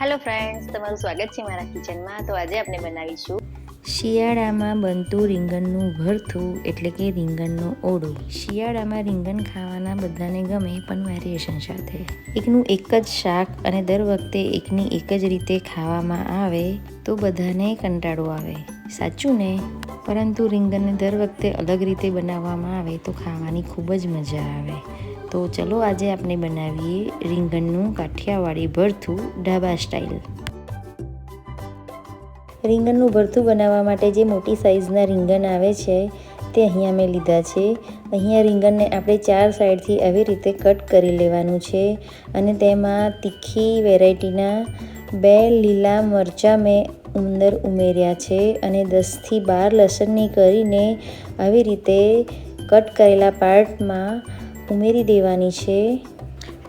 Hello friends તમારું સ્વાગત છે મારા કિચનમાં. તો આજે આપણે બનાવીશું શિયાળામાં બનતું રીંગણનું ભરથું એટલે કે રીંગણનો ઓળો. શિયાળામાં રીંગણ ખાવાના બધાને ગમે, પણ વેરિએશન સાથે. એકનું એક જ શાક અને દર વખતે એકની એક જ રીતે ખાવામાં આવે, તો બધાને કંટાળો આવે. સાચું ને? પરંતુ રીંગણને દર વખતે અલગ રીતે બનાવવામાં આવે, તો ખાવાની ખૂબ જ મજા આવે. તો ચલો આજે આપણે બનાવીએ રીંગણનું કાઠિયાવાડી ભરથું ઢાબા સ્ટાઇલ. રીંગણનું ભરથું બનાવવા માટે જે મોટી સાઇઝના રીંગણ આવે છે, તે અહીંયા મેં લીધા છે. અહીંયા રીંગણને આપણે ચાર સાઈડથી આવી રીતે કટ કરી લેવાનું છે અને તેમાં તીખી વેરાયટીના બે લીલા મરચાં મેં અંદર ઉમેર્યા છે અને દસથી બાર લસણની કરીને આવી રીતે કટ કરેલા પાર્ટમાં ઉમેરી દેવાની છે.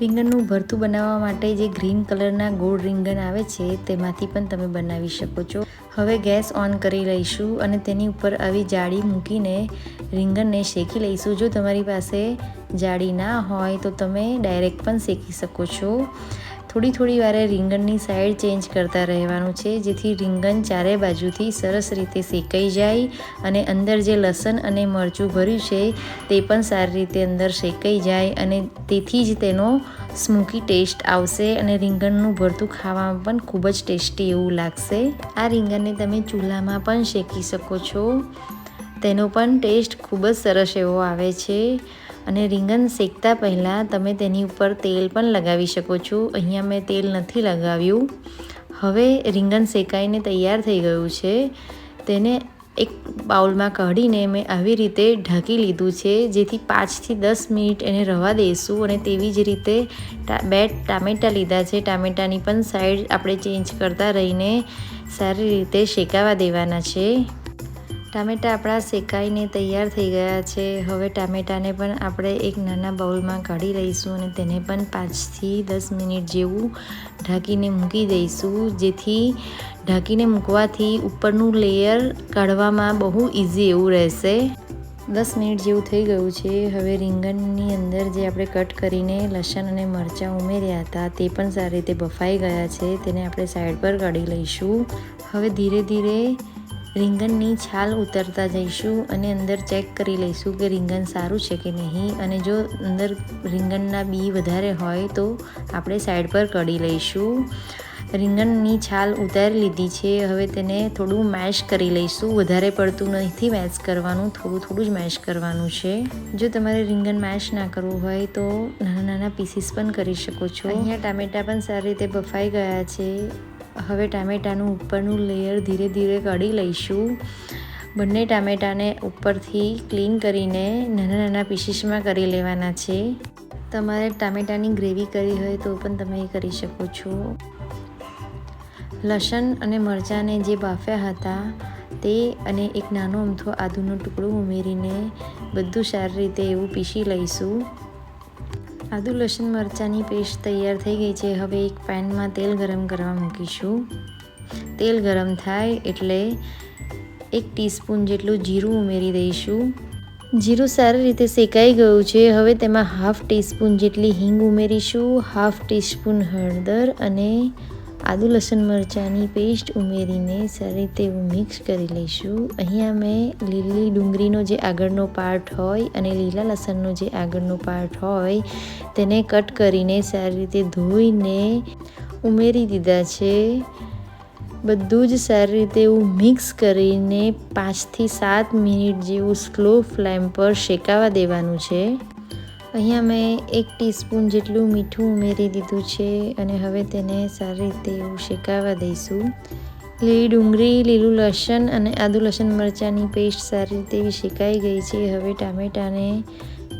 રીંગણનું ભરતું બનાવવા માટે જે ગ્રીન કલરના ગોળ રીંગણ આવે છે, તેમાંથી પણ તમે બનાવી શકો છો. હવે ગેસ ઓન કરી લઈશું અને તેની ઉપર આવી જાળી મૂકીને રીંગણને શેકી લઈશું. જો તમારી પાસે જાળી ના હોય તો તમે ડાયરેક્ટ પણ શેકી શકો છો. થોડી થોડી વારે રીંગણની સાઈડ ચેન્જ કરતા રહેવાનું છે, જેથી રીંગણ ચારે બાજુથી સરસ રીતે શેકાઈ જાય અને અંદર જે લસણ અને મરચું ભર્યું છે, તે પણ સારી રીતે અંદર શેકાઈ જાય અને તેથી જ તેનો સ્મૂકી ટેસ્ટ આવશે અને રીંગણનું ભરતું ખાવામાં પણ ખૂબ જ ટેસ્ટી એવું લાગશે. આ રીંગણને તમે ચૂલામાં પણ શેકી શકો છો. તેનો પણ ટેસ્ટ ખૂબ જ સરસ એવો આવે છે. અને રીંગણ શેકતા પહેલાં તમે તેની ઉપર તેલ પણ લગાવી શકો છો. અહીંયા મેં તેલ નથી લગાવ્યું. હવે રીંગણ શેકાઈને તૈયાર થઈ ગયું છે. તેને એક બાઉલમાં કાઢીને મેં આવી રીતે ઢાંકી લીધું છે, જેથી પાંચથી દસ મિનિટ એને રવા દઈશું. અને તેવી જ રીતે બે ટામેટાં લીધા છે. ટામેટાની પણ સાઈડ આપણે ચેન્જ કરતા રહીને સારી રીતે શેકાવા દેવાના છે. ટામેટાં આપણા શેકાઈને તૈયાર થઈ ગયા છે. હવે ટામેટાને પણ આપણે એક નાના બાઉલમાં કાઢી લઈશું અને તેને પણ પાંચથી દસ મિનિટ જેવું ઢાંકીને મૂકી દઈશું. જેથી ઢાંકીને મૂકવાથી ઉપરનું લેયર કાઢવામાં બહુ ઇઝી એવું રહેશે. દસ મિનિટ જેવું થઈ ગયું છે. હવે રીંગણની અંદર જે આપણે કટ કરીને લસણ અને મરચાં ઉમેર્યા હતા તે પણ સારી રીતે બફાઈ ગયા છે. તેને આપણે સાઈડ પર કાઢી લઈશું. હવે ધીરે ધીરે રીંગણની છાલ ઉતરતા જઈશું અને અંદર ચેક કરી લઈશું કે રીંગણ સારું છે કે નહીં. અને જો અંદર રીંગણના બી વધારે હોય તો આપણે સાઈડ પર કાઢી લઈશું. રીંગણની છાલ ઉતારી લીધી છે. હવે તેને થોડું મેશ કરી લઈશું. વધારે પડતું નથી મેશ કરવાનું, થોડું થોડું જ મેશ કરવાનું છે. જો તમારે રીંગણ મેશ ના કરવું હોય તો નાના નાના પીસીસ પણ કરી શકો છો. અહીંયા ટામેટાં પણ સારી રીતે બફાઈ ગયા છે. હવે ટામેટાનું ઉપરનું લેયર ધીરે ધીરે કાઢી લઈશું. બંને ટામેટાને ઉપરથી ક્લીન કરીને નાના નાના પીસીસમાં કરી લેવાના છે. તમારે ટામેટાની ગ્રેવી કરી હોય તો પણ તમે એ કરી શકો છો. લસણ અને મરચાંને જે બાફ્યા હતા તે અને એક નાનો અમથો આદુનો ટુકડો ઉમેરીને બધું સારી રીતે એવું પીસી લઈશું. આદુ લસણ મરચાંની પેસ્ટ તૈયાર થઈ ગઈ છે. હવે એક પેનમાં તેલ ગરમ કરવા મૂકીશું. તેલ ગરમ થાય એટલે એક ટીસ્પૂન જેટલું જીરું ઉમેરી દઈશું. જીરું સારી રીતે શેકાઈ ગયું છે. હવે તેમાં હાફ ટીસ્પૂન જેટલી હિંગ ઉમેરીશું, હાફ ટીસ્પૂન હળદર અને આદુ, લસણ મરચાંની પેસ્ટ ઉમેરીને સારી રીતે એવું મિક્સ કરી લઈશું. અહીંયા મેં લીલી ડુંગળીનો જે આગળનો પાર્ટ હોય અને લીલા લસણનો જે આગળનો પાર્ટ હોય, તેને કટ કરીને સારી રીતે ધોઈને ઉમેરી દીધા છે. બધું જ સારી રીતે એવું મિક્સ કરીને પાંચથી સાત મિનિટ જેવું સ્લો ફ્લેમ પર શેકાવા દેવાનું છે. અહીંયા મેં એક ટીસ્પૂન જેટલું મીઠું ઉમેરી દીધું છે અને હવે તેને સારી રીતે એવું શેકાવા દઈશું. લીલી ડુંગળી, લીલું લસણ અને આદુ લસણ મરચાંની પેસ્ટ સારી રીતે એવી શેકાઈ ગઈ છે. હવે ટામેટાને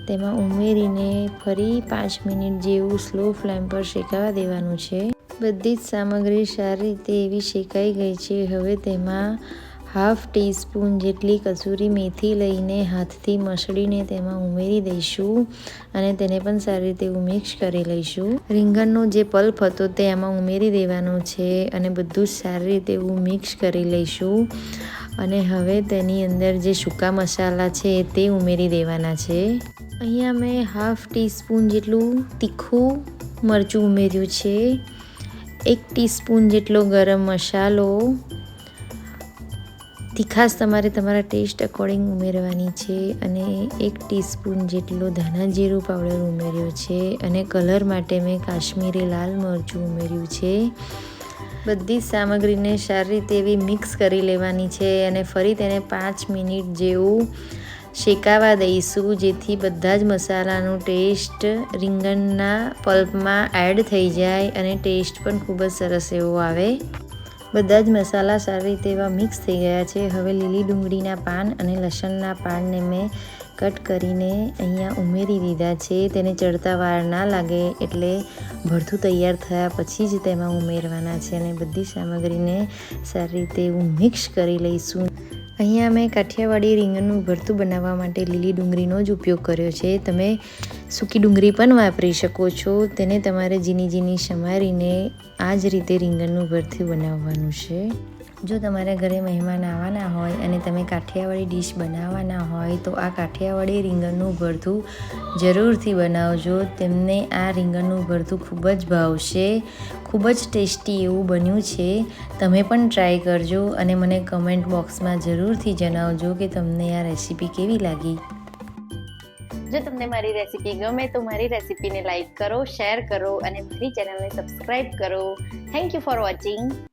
તેમાં ઉમેરીને ફરી પાંચ મિનિટ જેવું સ્લો ફ્લેમ પર શેકાવા દેવાનું છે. બધી જ સામગ્રી સારી રીતે એવી શેકાઈ ગઈ છે. હવે તેમાં હાફ ટીસ્પૂન જેટલી કસૂરી મેથી લઈને હાથથી મસળીને તેમાં ઉમેરી દઈશું અને તેને પણ સારી રીતે મિક્સ કરી લઈશું. રીંગણનો જે પલ્પ હતો તે આમાં ઉમેરી દેવાનો છે અને બધું જ સારી રીતે એવું મિક્સ કરી લઈશું. અને હવે તેની અંદર જે સૂકા મસાલા છે તે ઉમેરી દેવાના છે. અહીંયા મેં હાફ ટીસ્પૂન જેટલું તીખું મરચું ઉમેર્યું છે. એક ટીસ્પૂન જેટલો ગરમ મસાલો તીખાશ તમારે તમારા ટેસ્ટ અકોર્ડિંગ ઉમેરવાની છે અને એક ટીસ્પૂન જેટલો ધાણા જીરું પાવડર ઉમેર્યો છે અને કલર માટે મેં કાશ્મીરી લાલ મરચું ઉમેર્યું છે. બધી સામગ્રીને સારી રીતે એવી મિક્સ કરી લેવાની છે અને ફરી તેને પાંચ મિનિટ જેવું શેકાવા દઈશું, જેથી બધા જ મસાલાનો ટેસ્ટ રીંગણના પલ્પમાં એડ થઈ જાય અને ટેસ્ટ પણ ખૂબ જ સરસ એવો આવે. બધા જ મસાલા સારી રીતે એવા મિક્સ થઈ ગયા છે. હવે લીલી ડુંગળીના પાન અને લસણના પાનને મેં કટ કરીને અહીંયા ઉમેરી દીધા છે. તેને ચડતા વાર ના લાગે એટલે ભરથું તૈયાર થયા પછી જ તેમાં ઉમેરવાના છે અને બધી સામગ્રીને સારી રીતે એવું મિક્સ કરી લઈશું. અહીંયા મેં કાઠિયાવાડી રીંગણનું ભરતું બનાવવા માટે લીલી ડુંગળીનો જ ઉપયોગ કર્યો છે. તમે સૂકી ડુંગળી પણ વાપરી શકો છો. તેને તમારે ઝીણી ઝીણી સમારીને આ જ રીતે રીંગણનું ભરતું બનાવવાનું છે. જો તમારા ઘરે મહેમાન આવવાના હોય અને તમે કાઠિયાવાડી ડીશ બનાવવાના હોય, તો આ કાઠિયાવાડી રીંગણનું ભરથું જરૂરથી બનાવજો. તેમને આ રીંગણનું ભરથું ખૂબ જ ભાવશે, ખૂબ જ ટેસ્ટી એવું બન્યું છે. તમે પણ ટ્રાય કરજો અને મને કમેન્ટ બોક્સમાં જરૂરથી જણાવજો કે તમને આ રેસીપી કેવી લાગી. જો તમને મારી રેસીપી ગમે, તો મારી રેસીપીને લાઈક કરો, શેર કરો અને મારી ચેનલને સબસ્ક્રાઈબ કરો. Thank you for watching.